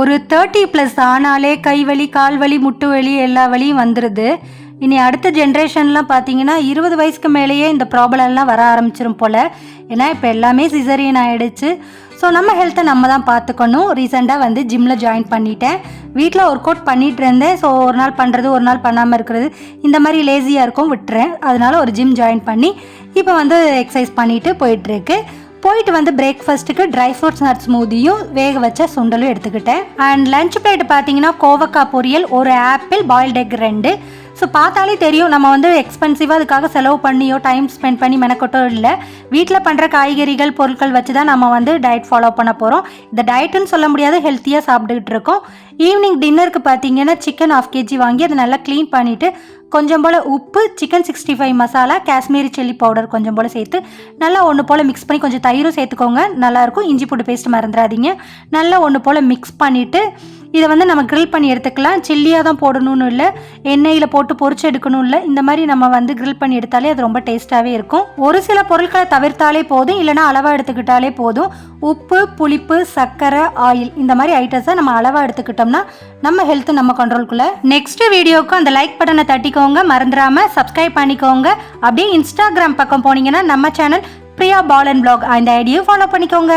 ஒரு thirty plus ஆனாலே கை வலி கால் வலி முட்டு வலி எல்லா வலியும் வந்துடுது இனி அடுத்த ஜென்ரேஷன்லாம் பார்த்தீங்கன்னா இருபது வயசுக்கு மேலேயே இந்த ப்ராப்ளம்லாம் வர ஆரம்பிச்சிரும் போல். ஏன்னா இப்போ எல்லாமே சிசரியன் ஆகிடுச்சு ஸோ நம்ம ஹெல்த்தை நம்ம தான் பார்த்துக்கணும் ரீசெண்டாக வந்து ஜிம்மில் ஜாயின் பண்ணிட்டேன். வீட்டில் ஒர்க் அவுட் பண்ணிகிட்டு இருந்தேன். ஸோ ஒரு நாள் பண்ணுறது ஒரு நாள் பண்ணாமல் இருக்கிறது இந்த மாதிரி லேசியாக இருக்கும் விட்டுறேன். அதனால ஒரு ஜிம் ஜாயின் பண்ணி இப்போ வந்து எக்ஸசைஸ் பண்ணிட்டு போயிட்டுருக்கு போயிட்டு வந்து பிரேக்ஃபாஸ்ட்டுக்கு ட்ரை ஃப்ரூட்ஸ் நட்ஸ் ஸ்மூதியும் வேக வச்ச சுண்டலும் எடுத்துக்கிட்டேன். அண்ட் லஞ்ச் பிளேட் பார்த்தீங்கன்னா கோவக்காய் பொரியல் ஒரு ஆப்பிள் பாயில்ட் எக் ரெண்டு ஸோ பார்த்தாலே தெரியும் நம்ம வந்து எக்ஸ்பென்சிவாக அதுக்காக செலவு பண்ணியோ டைம் ஸ்பெண்ட் பண்ணி மெனக்கட்டோ இல்லை. வீட்டில் பண்ணுற காய்கறிகள் பொருட்கள் வச்சு தான் நம்ம வந்து டயட் ஃபாலோ பண்ண போகிறோம் இந்த டயட்டுன்னு சொல்ல முடியாது ஹெல்த்தியாக சாப்பிட்டுக்கிட்டு இருக்கோம். ஈவினிங் டின்னருக்கு பார்த்தீங்கன்னா சிக்கன் ஆஃப் கேஜி வாங்கி அதை நல்லா க்ளீன் பண்ணிவிட்டு கொஞ்சம் போல் உப்பு chicken sixty five masala Kashmiri chilli powder கொஞ்சம் போல் சேர்த்து நல்லா ஒன்று போல் மிக்ஸ் பண்ணி கொஞ்சம் தயிரும் சேர்த்துக்கோங்க. நல்லாயிருக்கும் இஞ்சி பூண்டு பேஸ்ட் மறந்துடாதீங்க. நல்லா ஒன்று போல் மிக்ஸ் பண்ணிவிட்டு இதை வந்து நம்ம கிரில் பண்ணி எடுத்துக்கலாம். சில்லியாக தான் போடணும்னு இல்லை. எண்ணெயில் போட்டு பொறிச்சு எடுக்கணும் இல்லை. இந்த மாதிரி நம்ம வந்து கிரில் பண்ணி எடுத்தாலே அது ரொம்ப டேஸ்ட்டாகவே இருக்கும். ஒரு சில பொருட்களை தவிர்த்தாலே போதும் இல்லைனா அளவாக எடுத்துக்கிட்டாலே போதும். உப்பு புளிப்பு சர்க்கரை ஆயில் இந்த மாதிரி ஐட்டம்ஸை நம்ம அளவாக எடுத்துக்கிட்டோம்னா நம்ம ஹெல்த் நம்ம கண்ட்ரோல்குள்ளே நெக்ஸ்ட் வீடியோவுக்கு அந்த லைக் பட்டனை தட்டிக்கோங்க. மறந்துடாமல் சப்ஸ்கிரைப் பண்ணிக்கோங்க. அப்படியே இன்ஸ்டாகிராம் பக்கம் போனீங்கன்னா நம்ம சேனல் பிரியா பாலன் பிளாக் அந்த ஐடியும் ஃபாலோ பண்ணிக்கோங்க.